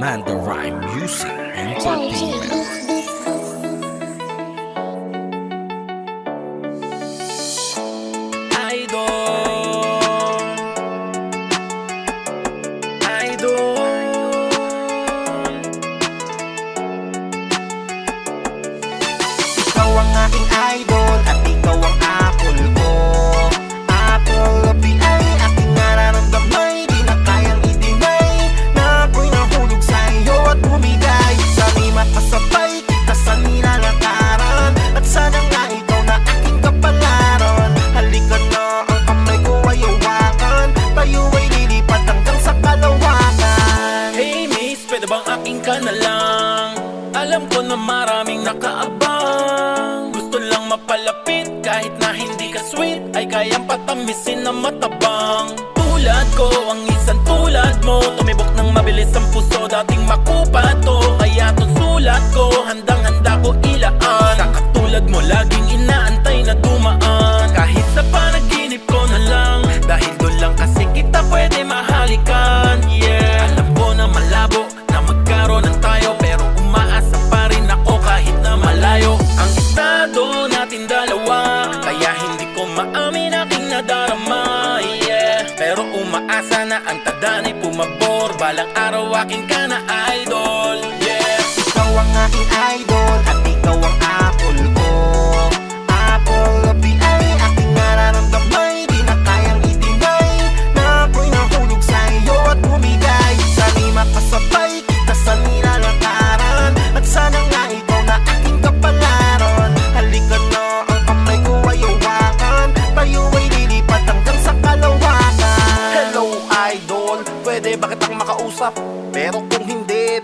Amanda Rhyme Music Entertainment. Aking idol aking ka na lang? Alam ko na maraming nakaabang. Gusto lang mapalapit kahit na hindi ka sweet. Ay kayang patamisin na matabang. Tulad ko, ang isang tulad mo. Tumibok ng mabilis ang puso, dating makupa to. Kaya to sulat ko, handang handa ko ilaan. Sa katulad mo, laging inaantay na ang tadanay pumabor. Balang araw aking ka na idol Yeah Ikaw ang aking idol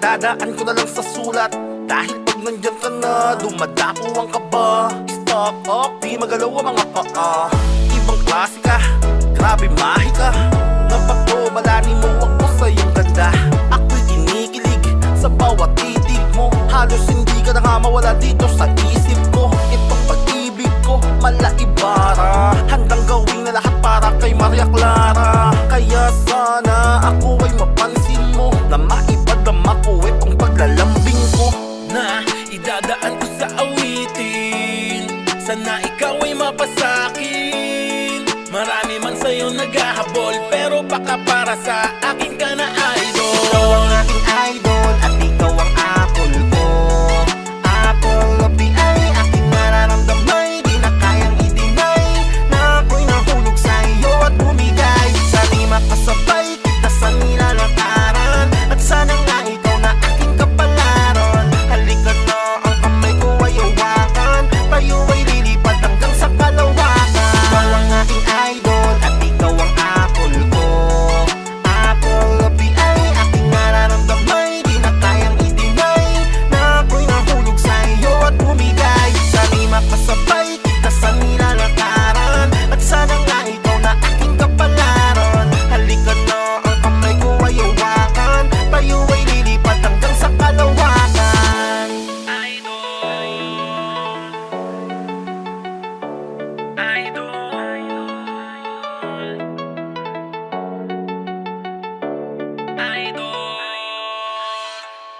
dadaan ko na lang sa sulat. Dahil pag nandyan ka na, dumadapo ang kaba Stop up, di magalaw ang mga paa. Ibang klase ka, grabe mahi ka. Napagtumalani mo ako sa iyong ganda. Ako'y kinikilig sa bawat titig mo. Halos hindi ka na nga mawala dito sa isip ko. Itong pag-ibig ko, malaibara Handang gawin na lahat para kay Maria Clara. Kaya sana ako ay mapansin Sana ikaw ay mapasakin Marami man sa'yo naghahabol Pero baka para sa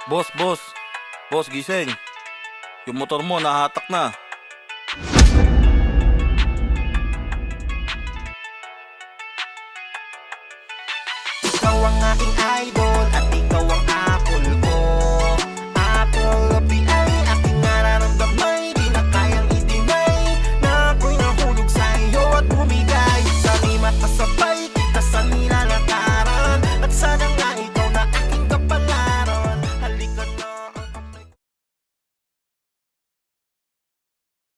Boss, boss. Boss, gising. Yung motor mo nahatak na. Ikaw ang aking idol